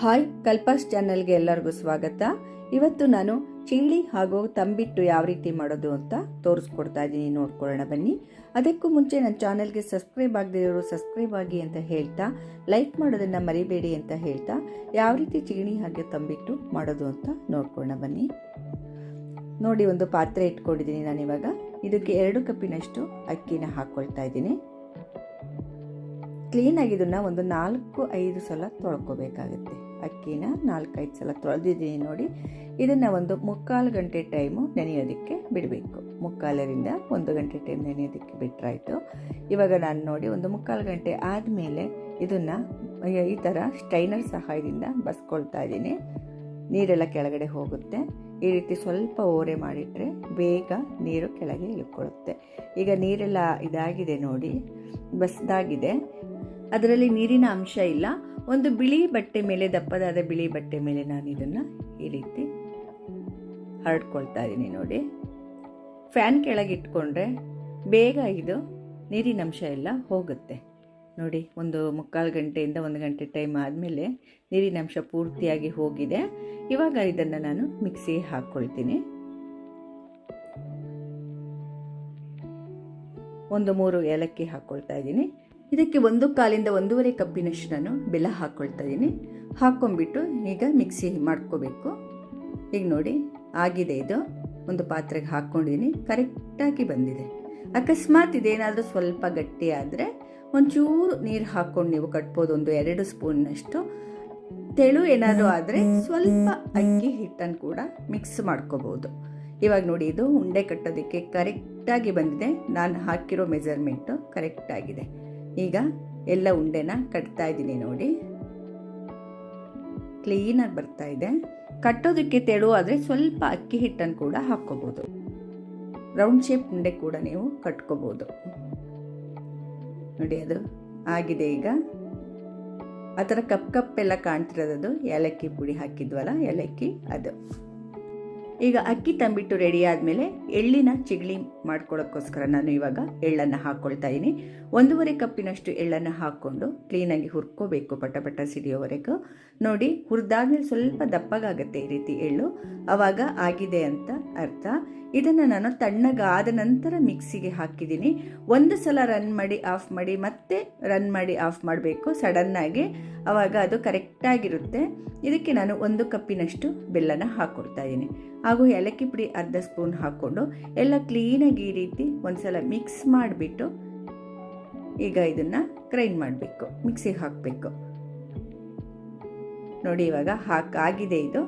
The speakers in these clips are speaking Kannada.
ಹಾಯ್ ಕಲ್ಪಾಸ್ ಚಾನಲ್ಗೆ ಎಲ್ಲರಿಗೂ ಸ್ವಾಗತ. ಇವತ್ತು ನಾನು ಚಿಳ್ಳಿ ಹಾಗೂ ತಂಬಿಟ್ಟು ಯಾವ ರೀತಿ ಮಾಡೋದು ಅಂತ ತೋರಿಸ್ಕೊಡ್ತಾ ಇದ್ದೀನಿ. ನೋಡ್ಕೊಳ್ಳೋಣ, ಬನ್ನಿ. ಅದಕ್ಕೂ ಮುಂಚೆ ನನ್ನ ಚಾನಲ್ಗೆ ಸಬ್ಸ್ಕ್ರೈಬ್ ಆಗದೇ ಇರೋರು ಸಬ್ಸ್ಕ್ರೈಬ್ ಆಗಿ ಅಂತ ಹೇಳ್ತಾ, ಲೈಕ್ ಮಾಡೋದನ್ನು ಮರಿಬೇಡಿ ಅಂತ ಹೇಳ್ತಾ, ಯಾವ ರೀತಿ ಚೀಣಿ ಹಾಗೆ ತಂಬಿಟ್ಟು ಮಾಡೋದು ಅಂತ ನೋಡ್ಕೊಳ್ಳೋಣ, ಬನ್ನಿ. ನೋಡಿ, ಒಂದು ಪಾತ್ರೆ ಇಟ್ಕೊಂಡಿದ್ದೀನಿ ನಾನಿವಾಗ. ಇದಕ್ಕೆ ಎರಡು ಕಪ್ಪಿನಷ್ಟು ಅಕ್ಕಿನ ಹಾಕ್ಕೊಳ್ತಾ ಇದ್ದೀನಿ. ಕ್ಲೀನಾಗಿ ಇದನ್ನು ಒಂದು ನಾಲ್ಕು, ಐದು ಸಲ ತೊಳ್ಕೊಬೇಕಾಗುತ್ತೆ. ಅಕ್ಕಿನ ನಾಲ್ಕೈದು ಸಲ ತೊಳೆದಿದ್ದೀನಿ ನೋಡಿ. ಇದನ್ನು ಒಂದು ಮುಕ್ಕಾಲು ಗಂಟೆ ಟೈಮು ನೆನೆಯೋದಕ್ಕೆ ಬಿಡಬೇಕು. ಮುಕ್ಕಾಲರಿಂದ ಒಂದು ಗಂಟೆ ಟೈಮ್ ನೆನೆಯೋದಕ್ಕೆ ಬಿಟ್ಟರಾಯಿತು ಇವಾಗ ನಾನು ನೋಡಿ ಒಂದು ಮುಕ್ಕಾಲು ಗಂಟೆ ಆದಮೇಲೆ ಇದನ್ನು ಈ ಥರ ಸ್ಟೈನರ್ ಸಹಾಯದಿಂದ ಬಸ್ಕೊಳ್ತಾ ಇದ್ದೀನಿ. ನೀರೆಲ್ಲ ಕೆಳಗಡೆ ಹೋಗುತ್ತೆ. ಈ ರೀತಿ ಸ್ವಲ್ಪ ಓರೆ ಮಾಡಿಟ್ರೆ ಬೇಗ ನೀರು ಕೆಳಗೆ ಇಳ್ಕೊಳ್ಳುತ್ತೆ. ಈಗ ನೀರೆಲ್ಲ ಇದಾಗಿದೆ ನೋಡಿ, ಬಸ್ದಾಗಿದೆ. ಅದರಲ್ಲಿ ನೀರಿನ ಅಂಶ ಇಲ್ಲ. ಒಂದು ಬಿಳಿ ಬಟ್ಟೆ ಮೇಲೆ, ದಪ್ಪದಾದ ಬಿಳಿ ಬಟ್ಟೆ ಮೇಲೆ ನಾನು ಇದನ್ನು ಈ ರೀತಿ ಹರಡ್ಕೊಳ್ತಾ ಇದ್ದೀನಿ ನೋಡಿ. ಫ್ಯಾನ್ ಕೆಳಗೆ ಇಟ್ಕೊಂಡ್ರೆ ಬೇಗ ಇದು ನೀರಿನ ಅಂಶ ಎಲ್ಲ ಹೋಗುತ್ತೆ. ನೋಡಿ, ಒಂದು ಮುಕ್ಕಾಲು ಗಂಟೆಯಿಂದ ಒಂದು ಗಂಟೆ ಟೈಮ್ ಆದಮೇಲೆ ನೀರಿನ ಅಂಶ ಪೂರ್ತಿಯಾಗಿ ಹೋಗಿದೆ. ಇವಾಗ ಇದನ್ನು ನಾನು ಮಿಕ್ಸಿ ಹಾಕ್ಕೊಳ್ತೀನಿ. ಒಂದು ಮೂರು ಏಲಕ್ಕಿ ಹಾಕ್ಕೊಳ್ತಾ ಇದ್ದೀನಿ. ಇದಕ್ಕೆ ಒಂದು ಕಾಲಿಂದ ಒಂದೂವರೆ ಕಪ್ಪಿನಷ್ಟು ನಾನು ಬೆಲ್ಲ ಹಾಕ್ಕೊಳ್ತಾ ಇದ್ದೀನಿ. ಹಾಕ್ಕೊಂಬಿಟ್ಟು ಈಗ ಮಿಕ್ಸಿ ಮಾಡ್ಕೋಬೇಕು. ಈಗ ನೋಡಿ, ಆಗಿದೆ ಇದು. ಒಂದು ಪಾತ್ರೆಗೆ ಹಾಕ್ಕೊಂಡಿದ್ದೀನಿ ಕರೆಕ್ಟಾಗಿ ಬಂದಿದೆ. ಅಕಸ್ಮಾತ್ ಇದೇನಾದರೂ ಸ್ವಲ್ಪ ಗಟ್ಟಿ ಆದರೆ ಒಂಚೂರು ನೀರು ಹಾಕ್ಕೊಂಡು ನೀವು ಕಟ್ಬೋದು. ಒಂದು ಎರಡು ಸ್ಪೂನ್ನಷ್ಟು ತೆಳು ಏನಾದರೂ ಆದರೆ ಸ್ವಲ್ಪ ಅಕ್ಕಿ ಹಿಟ್ಟನ್ನು ಕೂಡ ಮಿಕ್ಸ್ ಮಾಡ್ಕೋಬೋದು. ಇವಾಗ ನೋಡಿ, ಇದು ಉಂಡೆ ಕಟ್ಟೋದಕ್ಕೆ ಕರೆಕ್ಟಾಗಿ ಬಂದಿದೆ. ನಾನು ಹಾಕಿರೋ ಮೆಜರ್ಮೆಂಟು ಕರೆಕ್ಟಾಗಿದೆ. ಈಗ ಎಲ್ಲ ಉಂಡೆನ ಕಟ್ತಾ ಇದ್ದೀನಿ ನೋಡಿ. ಕ್ಲೀನಾಗಿ ಬರ್ತಾ ಇದೆ. ಕಟ್ಟೋದಕ್ಕೆ ತೆಳು ಆದರೆ ಸ್ವಲ್ಪ ಅಕ್ಕಿ ಹಿಟ್ಟನ್ನು ಕೂಡ ಹಾಕ್ಕೋಬೋದು. ರೌಂಡ್ ಶೇಪ್ ಉಂಡೆ ಕೂಡ ನೀವು ಕಟ್ಕೋಬೋದು. ನೋಡಿ ಅದು ಆಗಿದೆ ಈಗ. ಆ ಥರ ಕಪ್ ಕಪ್ಪೆಲ್ಲ ಕಾಣ್ತಿರೋದು ಏಲಕ್ಕಿ ಪುಡಿ ಹಾಕಿದ್ವಲ್ಲ, ಏಲಕ್ಕಿ ಅದು. ಈಗ ಅಕ್ಕಿ ತಂಬಿಟ್ಟು ರೆಡಿ ಆದಮೇಲೆ ಎಳ್ಳಿನ ಚಿಗಳಿ ಮಾಡ್ಕೊಳ್ಳೋಕ್ಕೋಸ್ಕರ ನಾನು ಇವಾಗ ಎಳ್ಳನ್ನು ಹಾಕ್ಕೊಳ್ತಾ ಇದ್ದೀನಿ ಒಂದೂವರೆ ಕಪ್ಪಿನಷ್ಟು ಎಳ್ಳನ್ನು ಹಾಕ್ಕೊಂಡು ಕ್ಲೀನಾಗಿ ಹುರ್ಕೋಬೇಕು ಪಟ ಪಟ ಸಿಡಿಯೋವರೆಗೂ. ನೋಡಿ, ಹುರಿದಾದ್ಮೇಲೆ ಸ್ವಲ್ಪ ದಪ್ಪಗಾಗುತ್ತೆ ಈ ರೀತಿ ಎಳ್ಳು. ಆವಾಗ ಆಗಿದೆ ಅಂತ ಅರ್ಥ. ಇದನ್ನು ನಾನು ತಣ್ಣಗಾದ ನಂತರ ಮಿಕ್ಸಿಗೆ ಹಾಕಿದ್ದೀನಿ. ಒಂದು ಸಲ ರನ್ ಮಾಡಿ ಆಫ್ ಮಾಡಿ, ಮತ್ತೆ ರನ್ ಮಾಡಿ ಆಫ್ ಮಾಡಬೇಕು ಸಡನ್ನಾಗಿ ಆವಾಗ ಅದು ಕರೆಕ್ಟಾಗಿರುತ್ತೆ ಇದಕ್ಕೆ ನಾನು ಒಂದು ಕಪ್ಪಿನಷ್ಟು ಬೆಲ್ಲನ ಹಾಕ್ಕೊಡ್ತಾ ಇದ್ದೀನಿ ಹಾಗೂ ಏಲಕ್ಕಿ ಪುಡಿ ಅರ್ಧ ಸ್ಪೂನ್ ಹಾಕ್ಕೊಂಡು ಎಲ್ಲ ಕ್ಲೀನಾಗಿ ಈ ರೀತಿ ಒಂದು ಸಲ ಮಿಕ್ಸ್ ಮಾಡಿಬಿಟ್ಟು ಈಗ ಇದನ್ನು ಗ್ರೈಂಡ್ ಮಾಡಬೇಕು, ಮಿಕ್ಸಿಗೆ ಹಾಕಬೇಕು. ನೋಡಿ ಇವಾಗ ಹಾಕಾಗಿದೆ ಇದು.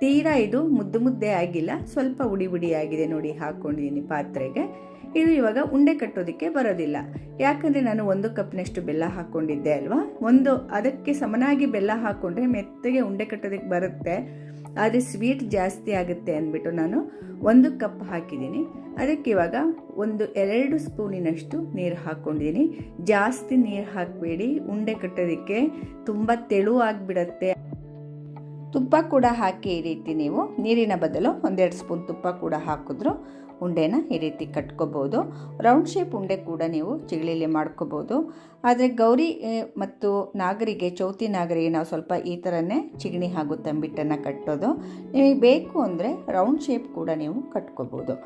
ತೀರಾ ಇದು ಮುದ್ದು ಮುದ್ದೆ ಆಗಿಲ್ಲ, ಸ್ವಲ್ಪ ಉಡಿ ಉಡಿ ಆಗಿದೆ ನೋಡಿ ಹಾಕ್ಕೊಂಡಿದ್ದೀನಿ ಪಾತ್ರೆಗೆ. ಇದು ಇವಾಗ ಉಂಡೆ ಕಟ್ಟೋದಕ್ಕೆ ಬರೋದಿಲ್ಲ. ಯಾಕಂದರೆ ನಾನು ಒಂದು ಕಪ್ನಷ್ಟು ಬೆಲ್ಲ ಹಾಕ್ಕೊಂಡಿದ್ದೆ ಅಲ್ವಾ? ಒಂದು ಅದಕ್ಕೆ ಸಮನಾಗಿ ಬೆಲ್ಲ ಹಾಕ್ಕೊಂಡ್ರೆ ಮೆತ್ತಗೆ ಉಂಡೆ ಕಟ್ಟೋದಕ್ಕೆ ಬರುತ್ತೆ. ಆದರೆ ಸ್ವೀಟ್ ಜಾಸ್ತಿ ಆಗುತ್ತೆ ಅಂದ್ಬಿಟ್ಟು ನಾನು ಒಂದು ಕಪ್ ಹಾಕಿದ್ದೀನಿ. ಅದಕ್ಕೆ ಇವಾಗ ಒಂದು ಎರಡು ಸ್ಪೂನಿನಷ್ಟು ನೀರು ಹಾಕ್ಕೊಂಡಿದ್ದೀನಿ. ಜಾಸ್ತಿ ನೀರು ಹಾಕಬೇಡಿ. ಉಂಡೆ ಕಟ್ಟೋದಕ್ಕೆ ತುಂಬ ತೆಳು ಆಗಿಬಿಡತ್ತೆ. ತುಪ್ಪ ಕೂಡ ಹಾಕಿ ಈ ರೀತಿ ನೀವು ನೀರಿನ ಬದಲು ಒಂದೆರಡು ಸ್ಪೂನ್ ತುಪ್ಪ ಕೂಡ ಹಾಕಿದ್ರು. ಉಂಡೆನ ಈ ರೀತಿ ಕಟ್ಕೋಬೋದು. ರೌಂಡ್ ಶೇಪ್ ಉಂಡೆ ಕೂಡ ನೀವು ಚಿಗಳಿಲಿ ಮಾಡ್ಕೋಬೋದು. ಆದರೆ ಗೌರಿ ಮತ್ತು ನಾಗರಿಗೆ, ಚೌತಿ ನಾಗರಿಗೆ ನಾವು ಸ್ವಲ್ಪ ಈ ಥರನೇ ಚಿಗಣಿ ಹಾಗೂ ತಂಬಿಟ್ಟನ್ನು ಕಟ್ಟೋದು. ನಿಮಗೆ ಬೇಕು ಅಂದರೆ ರೌಂಡ್ ಶೇಪ್ ಕೂಡ ನೀವು ಕಟ್ಕೋಬೋದು.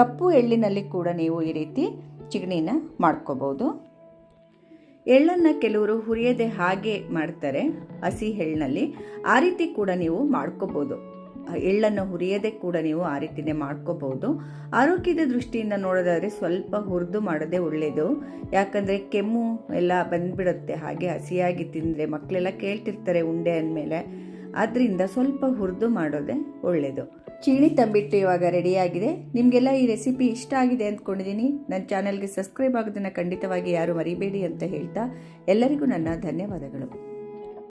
ಕಪ್ಪು ಎಳ್ಳಿನಲ್ಲಿ ಕೂಡ ನೀವು ಈ ರೀತಿ ಚಿಗಣಿನ ಮಾಡ್ಕೋಬೋದು. ಎಳ್ಳನ್ನು ಕೆಲವರು ಹುರಿಯದೆ ಹಾಗೆ ಮಾಡ್ತಾರೆ, ಹಸಿ ಎಳ್ಳಿನಲ್ಲಿ. ಆ ರೀತಿ ಕೂಡ ನೀವು ಮಾಡ್ಕೋಬೋದು. ಎಳ್ಳನ್ನು ಹುರಿಯದೆ ಕೂಡ ನೀವು ಆ ರೀತಿನೇ ಮಾಡ್ಕೋಬಹುದು. ಆರೋಗ್ಯದ ದೃಷ್ಟಿಯಿಂದ ನೋಡೋದಾದರೆ ಸ್ವಲ್ಪ ಹುರಿದು ಮಾಡೋದೇ ಒಳ್ಳೆಯದು ಯಾಕಂದರೆ ಕೆಮ್ಮು ಎಲ್ಲ ಬಂದ್ಬಿಡುತ್ತೆ, ಹಾಗೆ ಹಸಿಯಾಗಿ ತಿಂದರೆ ಮಕ್ಕಳೆಲ್ಲ ಕೇಳ್ತಿರ್ತಾರೆ ಉಂಡೆ ಅಂದಮೇಲೆ. ಅದರಿಂದ ಸ್ವಲ್ಪ ಹುರಿದು ಮಾಡೋದೇ ಒಳ್ಳೆಯದು ಚೀಣಿ ತಂಬಿಟ್ಟು ಇವಾಗ ರೆಡಿಯಾಗಿದೆ. ನಿಮಗೆಲ್ಲ ಈ ರೆಸಿಪಿ ಇಷ್ಟ ಆಗಿದೆ ಅಂದ್ಕೊಂಡಿದ್ದೀನಿ. ನನ್ನ ಚಾನಲ್ಗೆ ಸಬ್ಸ್ಕ್ರೈಬ್ ಆಗೋದನ್ನು ಖಂಡಿತವಾಗಿ ಯಾರು ಮರಿಬೇಡಿ ಅಂತ ಹೇಳ್ತಾ ಎಲ್ಲರಿಗೂ ನನ್ನ ಧನ್ಯವಾದಗಳು.